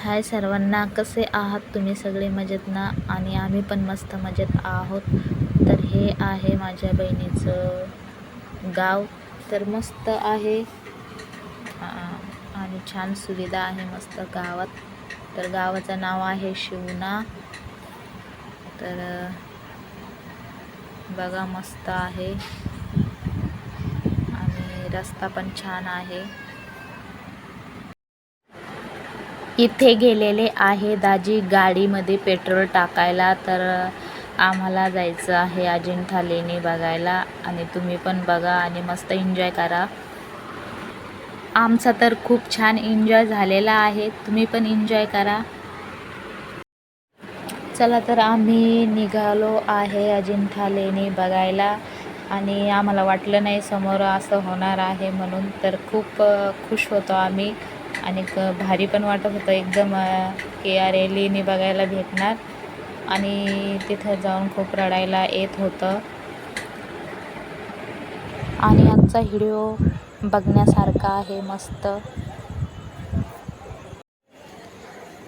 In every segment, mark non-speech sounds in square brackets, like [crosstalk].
हाय सर्वांना कसे आहात तुम्ही सगळे मजेत ना आणि आम्ही पण मस्त मजेत आहोत. तर हे आहे माझ्या बहिणीचं गाव. तर मस्त आहे. आणि छान सुविधा आहे मस्त गावात. तर गावाचं नाव आहे शिवना. तर बघा मस्त आहे. आणि रस्ता पण छान आहे. इथे गेलेले आहे दाजी. गाडीमध्ये पेट्रोल टाकायला तर आम्हाला जायचं आहे अजिंठा लेणी बघायला. आणि तुम्ही पण बघा आणि मस्त एन्जॉय करा. आमचा तर खूप छान एन्जॉय झालेला आहे. तुम्ही पण एन्जॉय करा. चला तर आम्ही निघालो आहे अजिंठा लेणी बघायला. आणि आम्हाला वाटलं नाही समोर असं होणार आहे म्हणून तर खूप खुश होतो आम्ही. आणि भारी पण वाटत होतं. एकदम के आर अरे लेणी बघायला भेटणार. आणि तिथं जाऊन खूप रडायला येत होतं. आणि आजचा व्हिडिओ बघण्यासारखा आहे मस्त.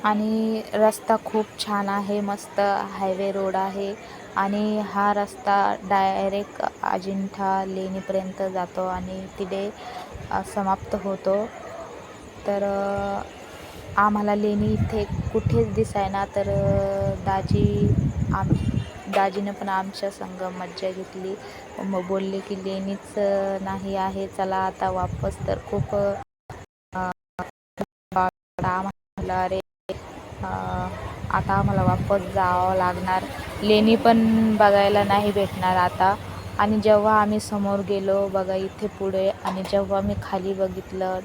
आणि रस्ता खूप छान आहे मस्त हायवे रोड आहे. आणि हा रस्ता डायरेक्ट अजिंठा लेणीपर्यंत जातो आणि तिथे समाप्त होतो. तर आम्हाला लेणी इथे कुठेच दिसायना. तर दाजी आम दाजीनं पण आमच्या संग मज्जा घेतली. मग बोलले की लेणीच नाही आहे चला आता वापस. तर खूप आम्हाला अरे आता आम्हाला वापस जावं लागणार. लेणी पण बघायला नाही भेटणार आता. आणि जेव्हा आम्ही समोर गेलो बघा इथे पुढे. आणि जेव्हा मी खाली बघितलं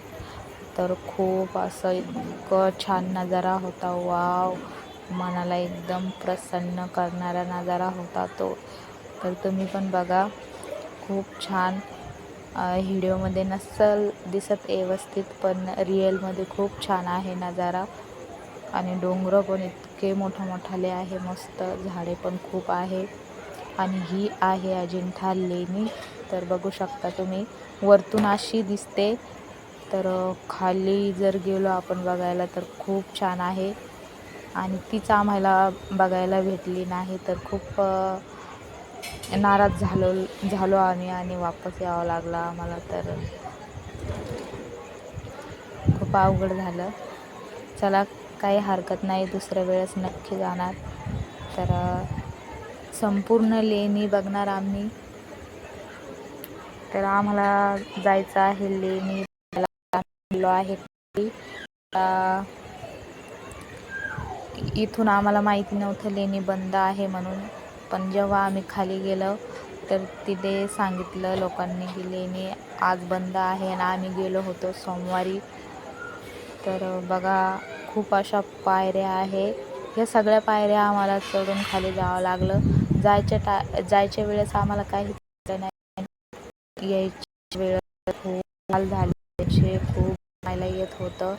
तर खूप असं इतकं छान नजारा होता. वाव! मनाला एकदम प्रसन्न करणारा नजारा होता तो. तर तुम्ही पण बघा खूप छान व्हिडिओमध्ये नसल दिसत व्यवस्थित पण रिअलमध्ये खूप छान आहे नजारा. आणि डोंगर पण इतके मोठा मोठाले आहे मस्त झाडे पण खूप आहे. आणि ही आहे अजिंठा लेणी. तर बघू शकता तुम्ही वरतून अशी दिसते तर खाली जर गेलो आपण बघायला तर खूप छान आहे. आणि तीच आम्हाला बघायला भेटली नाही तर खूप नाराज झालो झालो आम्ही आणि वापस यावं लागलं आम्हाला तर. खूप अवघड झालं. चला काही हरकत नाही दुसऱ्या वेळेस नक्की जाणार. तर संपूर्ण लेणी बघणार आम्ही. तर आम्हाला जायचं आहे लेणी आलो आहे. इथून आम्हाला माहिती नव्हतं लेणी बंद आहे म्हणून. पण जेव्हा आम्ही खाली गेलो तर तिथे सांगितलं लोकांनी की लेणी आज बंद आहे आणि आम्ही गेलो होतो सोमवारी. तर बघा खूप अशा पायऱ्या आहे ह्या सगळ्या पायऱ्या आम्हाला चढून खाली जावं लागलं. जायच्या टा जायच्या वेळेस आम्हाला काही नाही. यायच्या वेळेस खूप हाल झाले. खूप जायला येत होतं.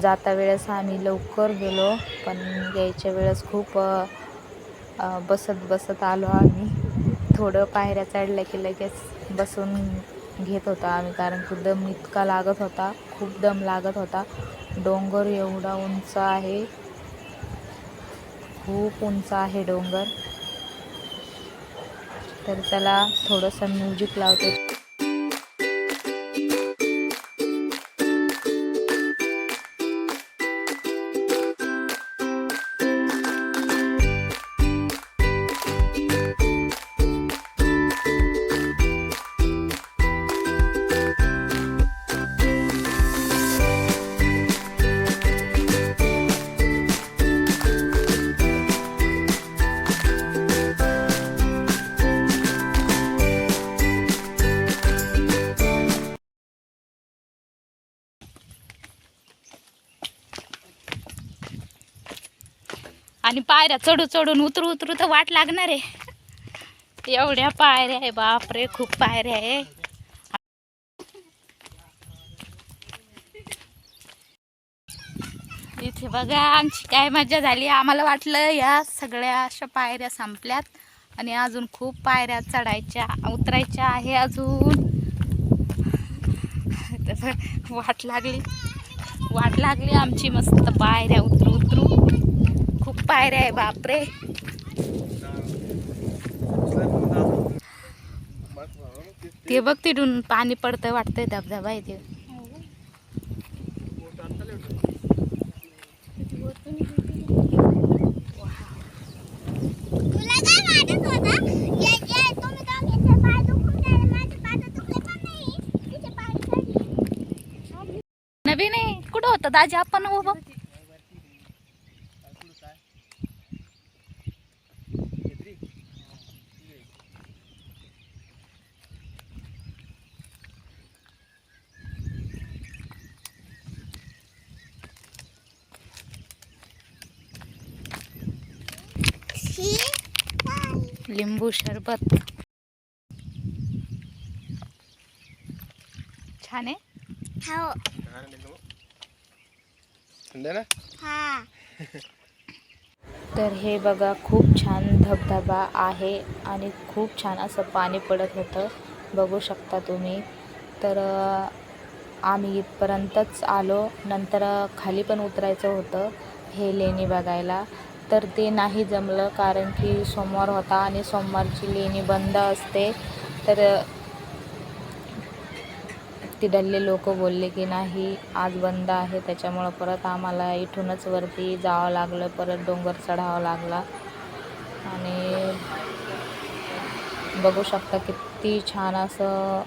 जाता वेळेस आम्ही लवकर गेलो पण यायच्या वेळेस खूप बसत बसत आलो आम्ही. थोडं पायऱ्या चढल्या की लगेच बसून घेत होतो आम्ही कारण की दम इतका लागत होता खूप दम लागत होता. डोंगर एवढा उंच आहे. खूप उंच आहे डोंगर. तर त्याला थोडंसं म्युझिक लावते. आणि पायऱ्या चढू चढून उतरू उतरू तर वाट लागणार आहे. एवढ्या पायऱ्या आहे बापरे खूप पायऱ्या आहे. इथे बघा आमची काय मजा झाली. आम्हाला वाटलं या सगळ्या अशा पायऱ्या संपल्यात आणि अजून खूप पायऱ्या चढायच्या उतरायच्या आहे अजून. तर वाट लागली. वाट लागली आमची मस्त पायऱ्या उतरू खूप पायऱ्या आहे बापरे. ते बघ तिथून पाणी पडतंय वाटतंय धबधबा आहे ते. नवीन आहे. कुठं होतं? दाजी आपण उभं. लिंबू सरबत छान आहे? हो, हा. [laughs] तर हे बघा खूप छान धबधबा आहे आणि खूप छान असं पाणी पडत होतं. बघू शकता तुम्ही. तर आम्ही इथपर्यंतच आलो. नंतर खाली पण उतरायचं होतं. हे लेणी बघायला. तर ते नाही जमलं कारण की सोमवार होता आणि सोमवारची लेणी बंद असते. तर तिथले लोक बोलले की नाही आज बंद आहे त्याच्यामुळं परत आम्हाला इथूनच वरती जावं लागलं परत डोंगर चढावं लागला. आणि बघू शकता किती छान असं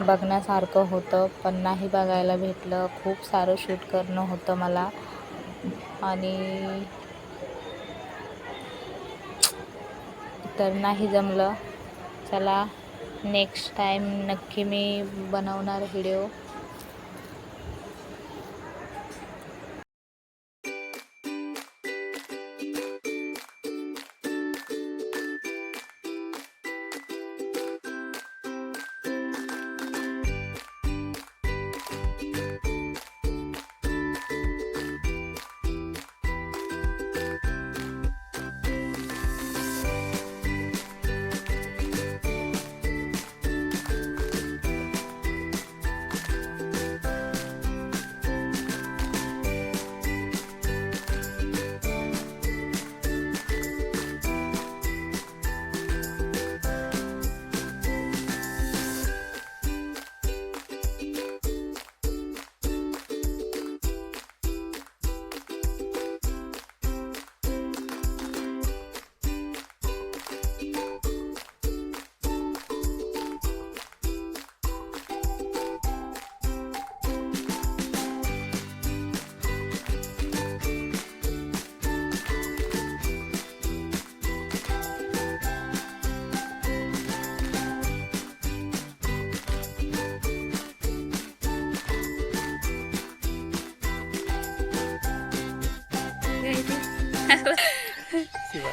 बघण्यासारखं होतं पण नाही बघायला भेटलं. खूप सारं शूट करणं होतं मला. आणि तर नाही जमलं. चला नेक्स्ट टाईम नक्की मी बनवणार व्हिडिओ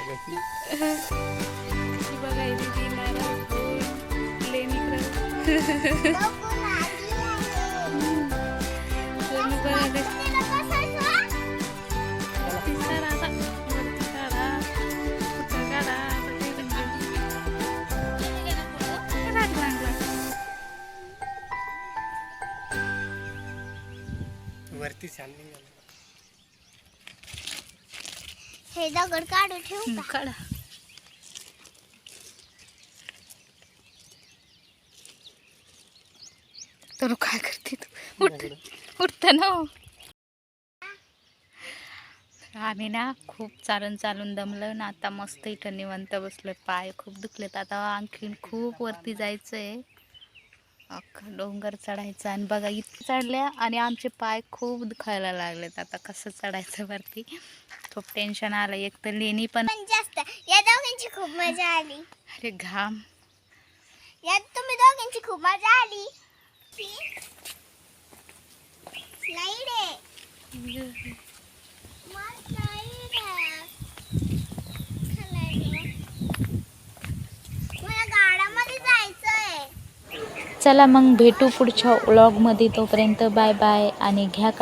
शिवागाची बघून आली दगड काढून ठेवू का? काढा. तर काय करते तू? उठ. उठतं ना हो. आम्ही ना खूप चालून चालून दमलं ना. आता मस्त इथं निवांत बसलोय. पाय खूप दुखलेत. आता आणखीन खूप वरती जायचं आहे अख्खा डोंगर चढायचं आणि बघा इतके चढल्या आणि आमचे पाय खूप दुखायला लागलेत. आता कसं चढायचं वरती? खूप टेन्शन आलं. एक तर लेणी पण जास्त. या दोघांची खूप मजा आली. अरे घाम. यात तुम्ही दोघांची खूप मजा आली. स्लाईड आहे मस्त slide आहे. खाली. मला गाड्यामध्ये जायचंय चला मग भेटू पुढच्या व्लॉगमध्ये तोपर्यंत बाय बाय आणि घ्या का